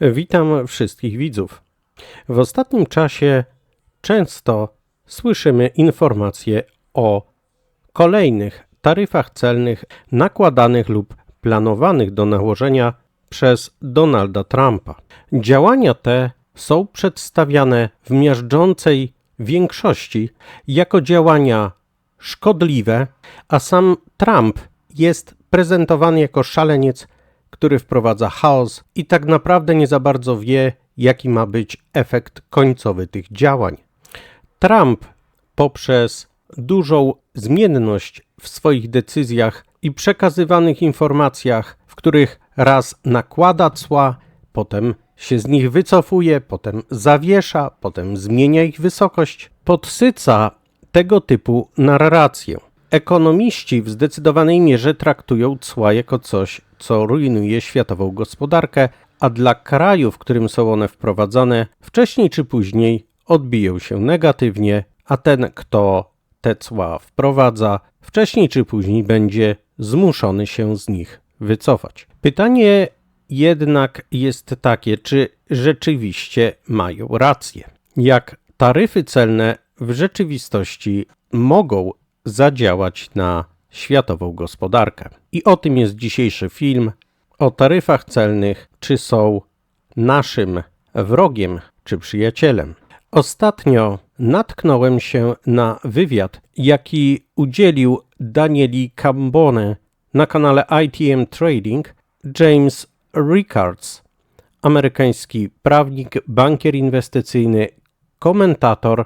Witam wszystkich widzów. W ostatnim czasie często słyszymy informacje o kolejnych taryfach celnych nakładanych lub planowanych do nałożenia przez Donalda Trumpa. Działania te są przedstawiane w miażdżącej większości jako działania szkodliwe, a sam Trump jest prezentowany jako szaleniec, który wprowadza chaos i tak naprawdę nie za bardzo wie, jaki ma być efekt końcowy tych działań. Trump poprzez dużą zmienność w swoich decyzjach i przekazywanych informacjach, w których raz nakłada cła, potem się z nich wycofuje, potem zawiesza, potem zmienia ich wysokość, podsyca tego typu narrację. Ekonomiści w zdecydowanej mierze traktują cła jako coś, co rujnuje światową gospodarkę, a dla kraju, w którym są one wprowadzane, wcześniej czy później odbiją się negatywnie, a ten, kto te cła wprowadza, wcześniej czy później będzie zmuszony się z nich wycofać. Pytanie jednak jest takie, czy rzeczywiście mają rację. Jak taryfy celne w rzeczywistości mogą zadziałać na światową gospodarkę. I o tym jest dzisiejszy film o taryfach celnych, czy są naszym wrogiem czy przyjacielem. Ostatnio natknąłem się na wywiad, jaki udzielił Danieli Cambone na kanale ITM Trading James Rickards, amerykański prawnik, bankier inwestycyjny, komentator,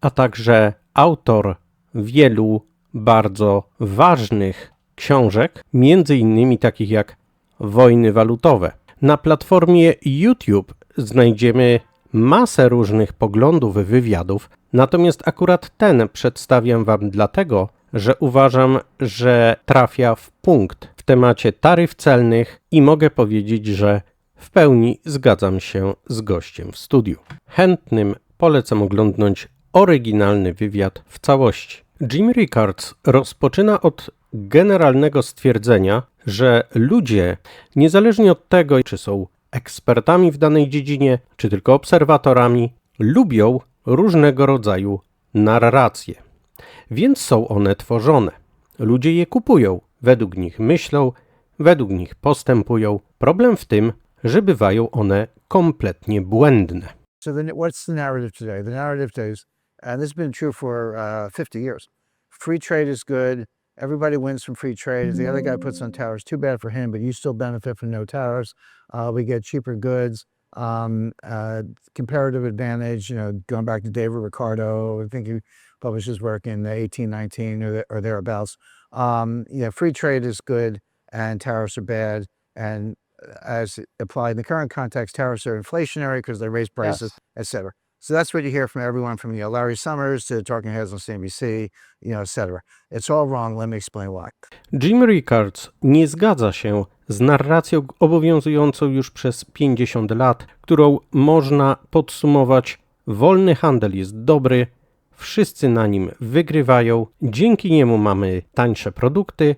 a także autor wielu bardzo ważnych książek, między innymi takich jak Wojny walutowe. Na platformie YouTube znajdziemy masę różnych poglądów, wywiadów, natomiast akurat ten przedstawiam Wam dlatego, że uważam, że trafia w punkt w temacie taryf celnych i mogę powiedzieć, że w pełni zgadzam się z gościem w studiu. Chętnym polecam oglądnąć oryginalny wywiad w całości. Jim Rickards rozpoczyna od generalnego stwierdzenia, że ludzie, niezależnie od tego, czy są ekspertami w danej dziedzinie, czy tylko obserwatorami, lubią różnego rodzaju narracje. Więc są one tworzone. Ludzie je kupują, według nich myślą, według nich postępują. Problem w tym, że bywają one kompletnie błędne. So then what's the narrative today? The narrative today is, and this has been true for uh, 50 years, free trade is good. Everybody wins from free trade. If the other guy puts on tariffs, too bad for him, but you still benefit from no tariffs. Uh, we get cheaper goods, um, uh, comparative advantage. You know, going back to David Ricardo, I think he published his work in 1819 or, or thereabouts. Um, you know, free trade is good and tariffs are bad. And as applied in the current context, tariffs are inflationary because they raise prices, et cetera. So that's what you hear from everyone from you know, Larry Summers to Talking Heads on CNBC, you know, et cetera. It's all wrong. Let me explain why. Jim Rickards nie zgadza się z narracją obowiązującą już przez 50 lat, którą można podsumować: wolny handel jest dobry, wszyscy na nim wygrywają, dzięki niemu mamy tańsze produkty,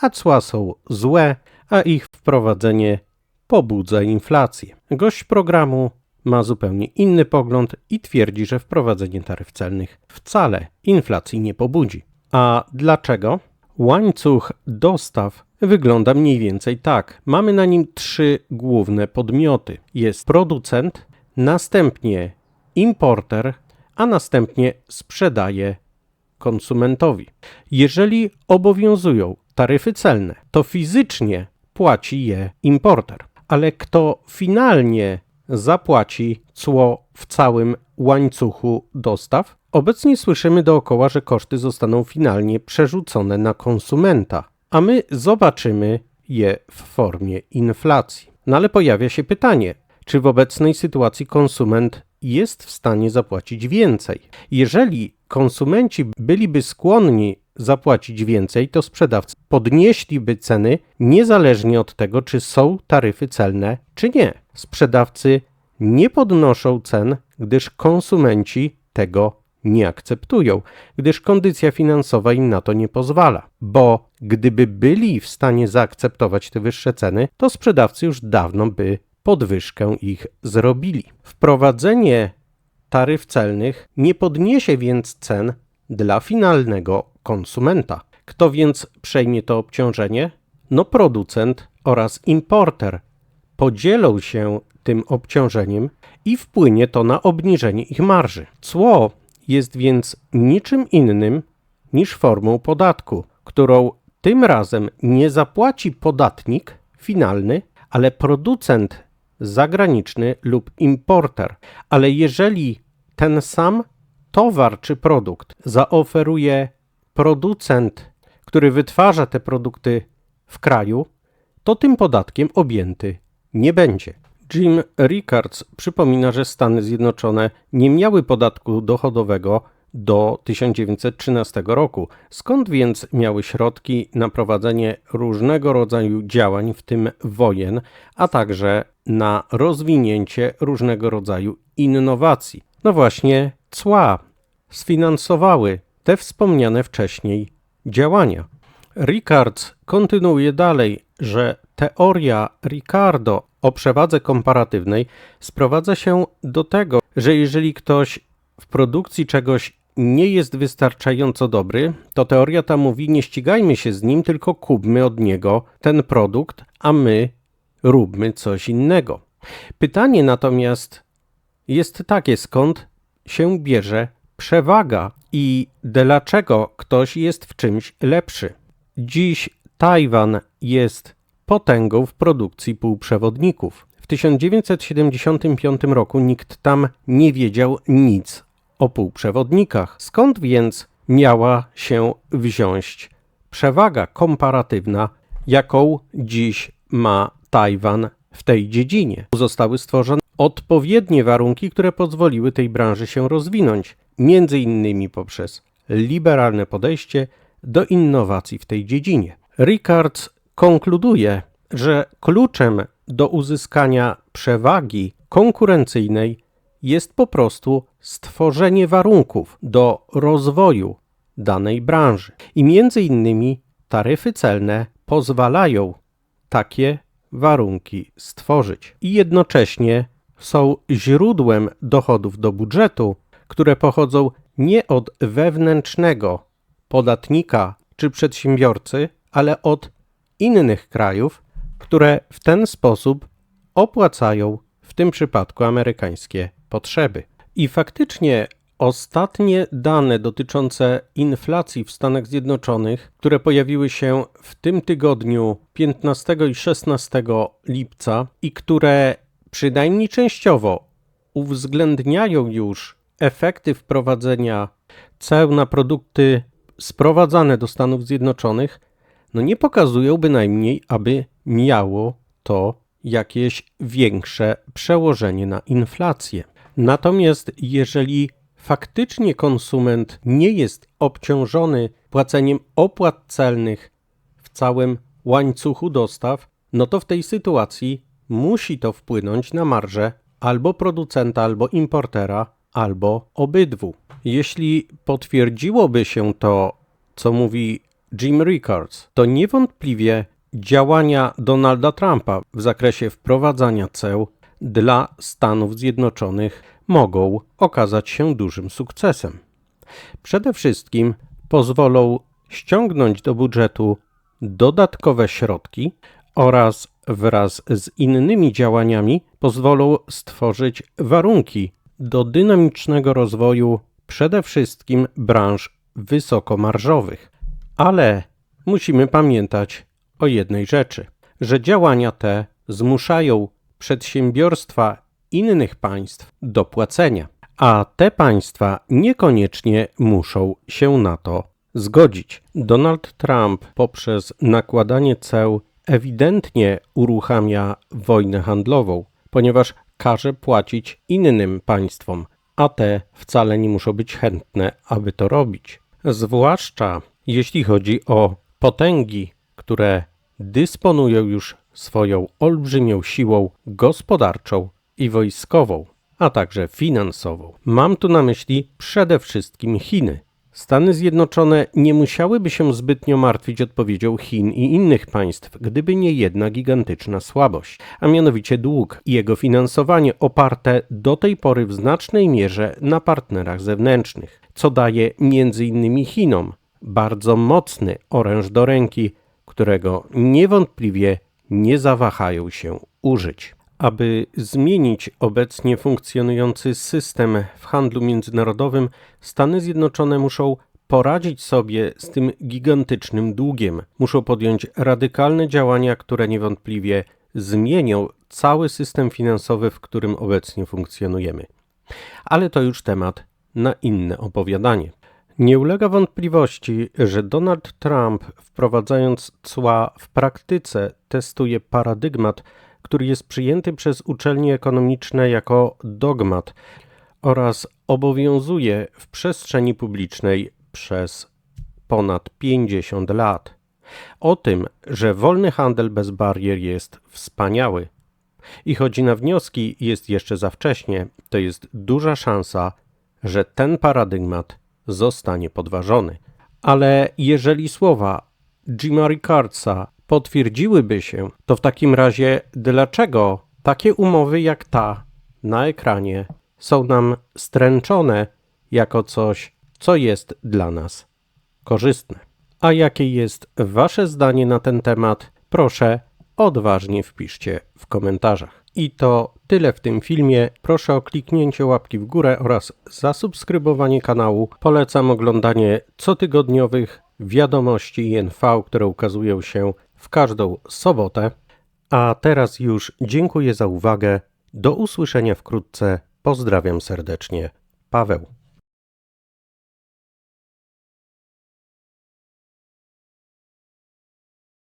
a cła są złe, a ich wprowadzenie pobudza inflację. Gość programu ma zupełnie inny pogląd i twierdzi, że wprowadzenie taryf celnych wcale inflacji nie pobudzi. A dlaczego? Łańcuch dostaw wygląda mniej więcej tak. Mamy na nim trzy główne podmioty. Jest producent, następnie importer, a następnie sprzedaje konsumentowi. Jeżeli obowiązują taryfy celne, to fizycznie płaci je importer. Ale kto finalnie zapłaci cło w całym łańcuchu dostaw? Obecnie słyszymy dookoła, że koszty zostaną finalnie przerzucone na konsumenta, a my zobaczymy je w formie inflacji. No ale pojawia się pytanie, czy w obecnej sytuacji konsument jest w stanie zapłacić więcej? Jeżeli konsumenci byliby skłonni zapłacić więcej, to sprzedawcy podnieśliby ceny niezależnie od tego, czy są taryfy celne, czy nie. Sprzedawcy nie podnoszą cen, gdyż konsumenci tego nie akceptują, gdyż kondycja finansowa im na to nie pozwala. Bo gdyby byli w stanie zaakceptować te wyższe ceny, to sprzedawcy już dawno by podwyżkę ich zrobili. Wprowadzenie taryf celnych nie podniesie więc cen dla finalnego konsumenta. Kto więc przejmie to obciążenie? No producent oraz importer podzielą się tym obciążeniem i wpłynie to na obniżenie ich marży. Cło jest więc niczym innym niż formą podatku, którą tym razem nie zapłaci podatnik finalny, ale producent zagraniczny lub importer. Ale jeżeli ten sam towar czy produkt zaoferuje producent, który wytwarza te produkty w kraju, to tym podatkiem objęty nie będzie. Jim Rickards przypomina, że Stany Zjednoczone nie miały podatku dochodowego do 1913 roku. Skąd więc miały środki na prowadzenie różnego rodzaju działań, w tym wojen, a także na rozwinięcie różnego rodzaju innowacji? No właśnie, cła sfinansowały te wspomniane wcześniej działania. Rickards kontynuuje dalej, że teoria Ricardo o przewadze komparatywnej sprowadza się do tego, że jeżeli ktoś w produkcji czegoś nie jest wystarczająco dobry, to teoria ta mówi: nie ścigajmy się z nim, tylko kupmy od niego ten produkt, a my róbmy coś innego. Pytanie natomiast jest takie: skąd się bierze przewaga i dlaczego ktoś jest w czymś lepszy? Dziś Tajwan jest potęgą w produkcji półprzewodników. W 1975 roku nikt tam nie wiedział nic o półprzewodnikach. Skąd więc miała się wziąć przewaga komparatywna, jaką dziś ma Tajwan w tej dziedzinie? Zostały stworzone odpowiednie warunki, które pozwoliły tej branży się rozwinąć, między innymi poprzez liberalne podejście do innowacji w tej dziedzinie. Rickards konkluduje, że kluczem do uzyskania przewagi konkurencyjnej jest po prostu stworzenie warunków do rozwoju danej branży. I między innymi taryfy celne pozwalają takie warunki stworzyć. I jednocześnie są źródłem dochodów do budżetu, które pochodzą nie od wewnętrznego podatnika czy przedsiębiorcy, ale od innych krajów, które w ten sposób opłacają w tym przypadku amerykańskie potrzeby. I faktycznie ostatnie dane dotyczące inflacji w Stanach Zjednoczonych, które pojawiły się w tym tygodniu 15 i 16 lipca i które przynajmniej częściowo uwzględniają już efekty wprowadzenia ceł na produkty sprowadzane do Stanów Zjednoczonych, no nie pokazują bynajmniej, aby miało to jakieś większe przełożenie na inflację. Natomiast jeżeli faktycznie konsument nie jest obciążony płaceniem opłat celnych w całym łańcuchu dostaw, no to w tej sytuacji musi to wpłynąć na marżę albo producenta, albo importera, albo obydwu. Jeśli potwierdziłoby się to, co mówi Jim Rickards, to niewątpliwie działania Donalda Trumpa w zakresie wprowadzania ceł dla Stanów Zjednoczonych mogą okazać się dużym sukcesem. Przede wszystkim pozwolą ściągnąć do budżetu dodatkowe środki oraz wraz z innymi działaniami pozwolą stworzyć warunki do dynamicznego rozwoju przede wszystkim branż wysokomarżowych. Ale musimy pamiętać o jednej rzeczy, że działania te zmuszają przedsiębiorstwa innych państw do płacenia, a te państwa niekoniecznie muszą się na to zgodzić. Donald Trump poprzez nakładanie ceł ewidentnie uruchamia wojnę handlową, ponieważ każe płacić innym państwom, a te wcale nie muszą być chętne, aby to robić. Zwłaszcza jeśli chodzi o potęgi, które dysponują już swoją olbrzymią siłą gospodarczą i wojskową, a także finansową. Mam tu na myśli przede wszystkim Chiny. Stany Zjednoczone nie musiałyby się zbytnio martwić odpowiedzią Chin i innych państw, gdyby nie jedna gigantyczna słabość, a mianowicie dług i jego finansowanie oparte do tej pory w znacznej mierze na partnerach zewnętrznych, co daje między innymi Chinom bardzo mocny oręż do ręki, którego niewątpliwie nie zawahają się użyć. Aby zmienić obecnie funkcjonujący system w handlu międzynarodowym, Stany Zjednoczone muszą poradzić sobie z tym gigantycznym długiem. Muszą podjąć radykalne działania, które niewątpliwie zmienią cały system finansowy, w którym obecnie funkcjonujemy. Ale to już temat na inne opowiadanie. Nie ulega wątpliwości, że Donald Trump, wprowadzając cła w praktyce, testuje paradygmat, który jest przyjęty przez uczelnie ekonomiczne jako dogmat oraz obowiązuje w przestrzeni publicznej przez ponad 50 lat. O tym, że wolny handel bez barier jest wspaniały i chodzi na wnioski jest jeszcze za wcześnie, to jest duża szansa, że ten paradygmat zostanie podważony. Ale jeżeli słowa Jima Ricardsa potwierdziłyby się, to w takim razie dlaczego takie umowy jak ta na ekranie są nam stręczone jako coś, co jest dla nas korzystne? A jakie jest Wasze zdanie na ten temat? Proszę odważnie wpiszcie w komentarzach. I to tyle w tym filmie. Proszę o kliknięcie łapki w górę oraz zasubskrybowanie kanału. Polecam oglądanie cotygodniowych wiadomości INV, które ukazują się w każdą sobotę. A teraz już dziękuję za uwagę. Do usłyszenia wkrótce. Pozdrawiam serdecznie. Paweł.